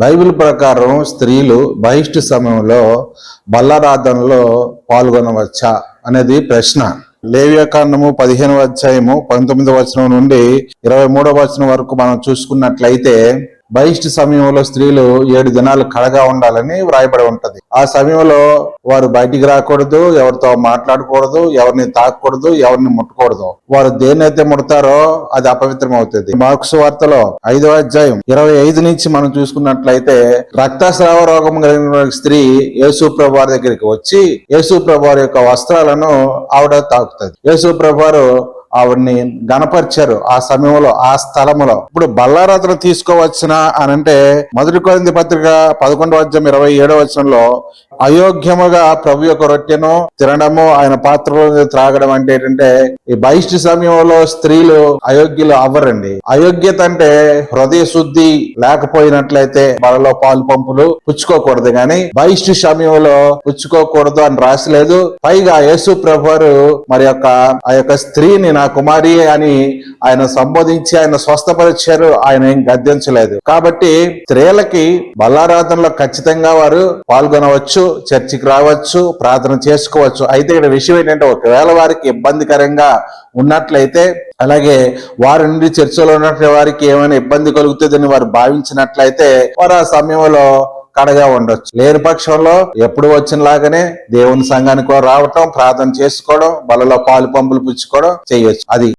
Bible ప్రకారం స్త్రీలు బహిష్ట సమయంలో బల్లారాధనలో పాల్గొనవచ్చా అనేది ప్రశ్న. లేవ్యకాండము పదిహేను అధ్యాయము పంతొమ్మిది వచనం నుండి ఇరవై మూడవ వచనం వరకు మనం చూసుకున్నట్లయితే బహిష్ట సమయంలో స్త్రీలు ఏడు దినాలు కడగా ఉండాలని వ్రాయబడి ఉంటది. ఆ సమయంలో వారు బయటికి రాకూడదు ఎవరితో మాట్లాడకూడదు ఎవరిని తాకూడదు ఎవరిని ముట్టకూడదు. వారు దేన్నైతే ముడతారో అది అపవిత్రం అవుతుంది మార్క్స్ వార్తలో ఐదవ అధ్యాయం ఇరవై ఐదు నుంచి మనం చూసుకున్నట్లయితే రక్తస్రావ రోగం కలిగిన స్త్రీ యేసు వారి దగ్గరికి వచ్చి యేసు వారి యొక్క వస్త్రాలను ఆవిడ తాకుతుంది. యేసు ప్రభు ఆవిడ్ని గణపరిచారు ఆ సమయంలో ఆ స్థలములో. ఇప్పుడు బల్లారాధన తీసుకోవచ్చునా అని అంటే మొదటి కొరింది పత్రిక పదకొండవ అధ్యాయం ఇరవై ఏడవ వచనంలో అయోగ్యముగా ప్రభు యొక్క రొట్టెను తినడము ఆయన పాత్రలో త్రాగడం అంటే ఏంటంటే ఈ బహిష్ట సమయంలో స్త్రీలు అయోగ్యులు అవ్వరండి. అయోగ్యత అంటే హృదయ శుద్ధి లేకపోయినట్లయితే వాళ్ళలో పాలు పంపులు పుచ్చుకోకూడదు కానీ బహిష్ట సమయంలో పుచ్చుకోకూడదు అని రాసలేదు. పైగా యేసు ప్రభు మరి యొక్క ఆ యొక్క స్త్రీని నా కుమారి అని ఆయన సంబోధించి ఆయన స్వస్థపరిచారు ఆయన ఏం గద్దించలేదు. కాబట్టి స్త్రీలకి బల్లారాధనలో ఖచ్చితంగా వారు పాల్గొనవచ్చు చర్చికి రావచ్చు ప్రార్థన చేసుకోవచ్చు. అయితే ఇక్కడ విషయం ఏంటంటే ఒకవేళ వారికి ఇబ్బందికరంగా ఉన్నట్లయితే అలాగే వారి నుండి చర్చలో ఉన్నటువంటి వారికి ఏమైనా ఇబ్బంది కలుగుతుందని వారు భావించినట్లయితే వారు ఆ సమయంలో కడగా ఉండొచ్చు. లేని పక్షంలో ఎప్పుడు వచ్చినలాగానే దేవుని సంఘానికి రావటం ప్రార్థన చేసుకోవడం బలలో పాలు పంపులు పుచ్చుకోవడం చేయొచ్చు. అది